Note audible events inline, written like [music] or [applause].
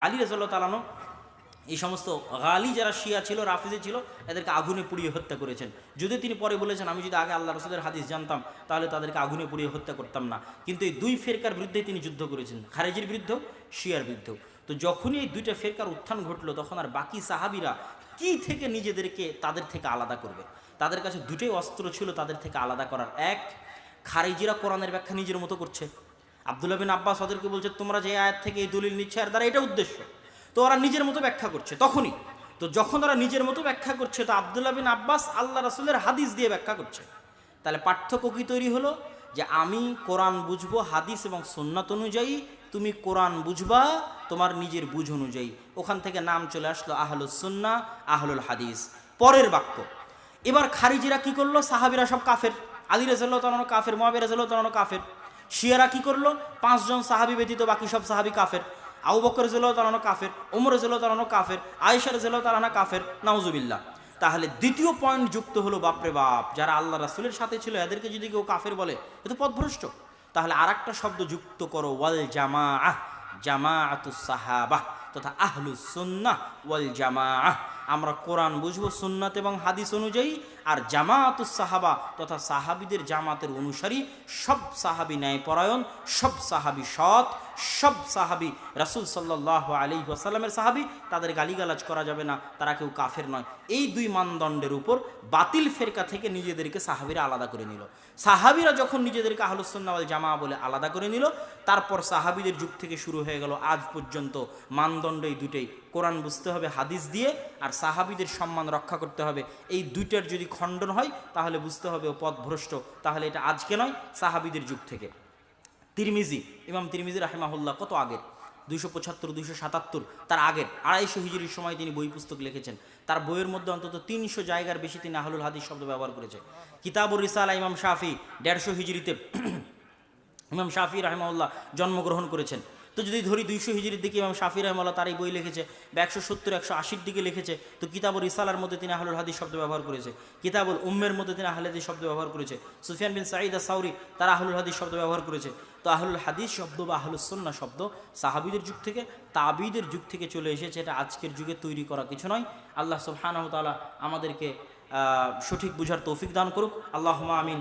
আলী রাজাল্লাহ তালানো এই সমস্ত গালি যারা শিয়া ছিল, রাফিজে ছিল, এদেরকে আগুনে পুড়িয়ে হত্যা করেছেন। যদি তিনি পরে বলেছেন, আমি যদি আগে আল্লাহ রসুলের হাদিস জানতাম, তাহলে তাদেরকে আগুনে পুড়িয়ে হত্যা করতাম না। কিন্তু এই দুই ফেরকার বিরুদ্ধে তিনি যুদ্ধ করেছেন, খারেজির বিরুদ্ধেও, শিয়ার বিরুদ্ধেও। তো যখনই এই দুইটা ফেরকার উত্থান ঘটলো, তখন আর বাকি সাহাবিরা কি থেকে নিজেদেরকে তাদের থেকে আলাদা করবে? তাদের কাছে দুটোই অস্ত্র ছিল, তাদের থেকে আলাদা করার। এক, খারেজিরা কোরআনের ব্যাখ্যা নিজের মতো করছে। আবদুল্লাহ বিন আব্বাস ওদেরকে বলছে, তোমরা যে আয়াত থেকে এই দলিল নিচ্ছে আর দ্বারা এটা উদ্দেশ্য। তো ওরা নিজের মতো ব্যাখ্যা করছে, তখনই। তো যখন ওরা নিজের মতো ব্যাখ্যা করছে, তো আবদুল্লাহ বিন আব্বাস আল্লাহ রাসুলের হাদিস দিয়ে ব্যাখ্যা করছে। তাহলে পার্থক্য কি তৈরি হলো? যে আমি কোরআন বুঝব হাদিস এবং সুন্নাত অনুযায়ী, তুমি কোরআন বুঝবা তোমার নিজের বুঝ অনুযায়ী। ওখান থেকে নাম চলে আসলো আহলুস সুন্না, আহলুল হাদিস। পরের বাক্য। এবার খারিজিরা কি করল? সাহাবিরা সব কাফের। আলী তালানো কাফের মহাবীর রাজাল্লাহ কাফের। শিয়ারা কি করল? পাঁচজন সাহাবি ব্যতীত বাকি সব সাহাবি কাফের। আবু বকর জেলাও তালানো কাফের ওমর জেলাও তালানো কাফের, আয়েশার জেলাও তারানা কাফের নাউজুবিল্লা তাহলে দ্বিতীয় পয়েন্ট যুক্ত হলো বাপরে বাপ, যারা আল্লাহ রাসুলের সাথে ছিল, এদেরকে যদি কেউ কাফের বলে, এ তো পথভ্রষ্ট। তাহলে আর শব্দ যুক্ত করো, ওয়াল জামা আহ জামা আতু সাহাবাহ। তথা আহলুস সুন্নাহ ওয়াল জামা আমরা কোরআন বুঝব, সুন্নাত এবং হাদিস অনুযায়ী, আর জামায়াতুস সাহাবা তথা সাহাবিদের জামাতের অনুসারী সব সাহাবি ন্যায়পরায়ণ, সব সাহাবি সৎ, সব সাহাবি রাসুল সাল্লাহ আলী ওয়াসাল্লামের সাহাবি, তাদের গালিগালাজ করা যাবে না, তারা কেউ কাফের নয়। এই দুই মানদণ্ডের উপর বাতিল ফেরকা থেকে নিজেদেরকে সাহাবিরা আলাদা করে নিল। সাহাবিরা যখন নিজেদেরকে আহলুসন্নাওয়াল জামা বলে আলাদা করে নিল, তারপর সাহাবিদের যুগ থেকে শুরু হয়ে গেল, আজ পর্যন্ত মানদণ্ড এই দুটেই কোরআন বুঝতে হবে, হাদিস দিয়ে, আর সাহাবিদের সম্মান রক্ষা করতে হবে। এই দুইটার যদি খণ্ডন হয়, তাহলে বুঝতে হবে ও পথভ্রষ্ট। তাহলে এটা আজকে নয়, সাহাবিদের যুগ থেকে। তিরমিজি, ইমাম তিরমিজি রাহেমাহুল্লাহ কত আগের? দুইশো পঁচাত্তর, দুইশো সাতাত্তর, তার আগের। আড়াইশো হিজড়ির সময় তিনি বই পুস্তক লিখেছেন। তার বইয়ের মধ্যে অন্তত তিনশো জায়গার বেশি তিনি আহলুল হাদিস শব্দ ব্যবহার করেছে কিতাবুর রিসালা ইমাম শাফি, দেড়শো হিজুরিতে [clears throat] ইমাম শাফি রাহেমাউল্লাহ জন্মগ্রহণ করেছেন। তো যদি ধরি দুইশো হিজড়ির দিকে ইমাম শাফি রহমাল্লাহ তার এই বই লিখেছে, বা একশো সত্তর, একশো আশির দিকে লিখেছে, তো কিতাবুল ইসালার মধ্যে তিনি আহলুল হাদিস শব্দ ব্যবহার করেছে। কিতাবুল উম্মের মধ্যে তিনি আহলে শব্দ ব্যবহার করেছে। সুফিয়ান বিন সাঈদ সাউরি তারা আহলুল হাদিস শব্দ ব্যবহার করেছে। তো আহলুল হাদিস শব্দ বা আহলুসন্না শব্দ সাহাবিদের যুগ থেকে, তাবিদের যুগ থেকে চলে এসেছে। এটা আজকের যুগে তৈরি করা কিছু নয়। আল্লাহ সুবহানাহু তাআলা আমাদেরকে সঠিক বুঝার তৌফিক দান করুক। আল্লাহ আমিন।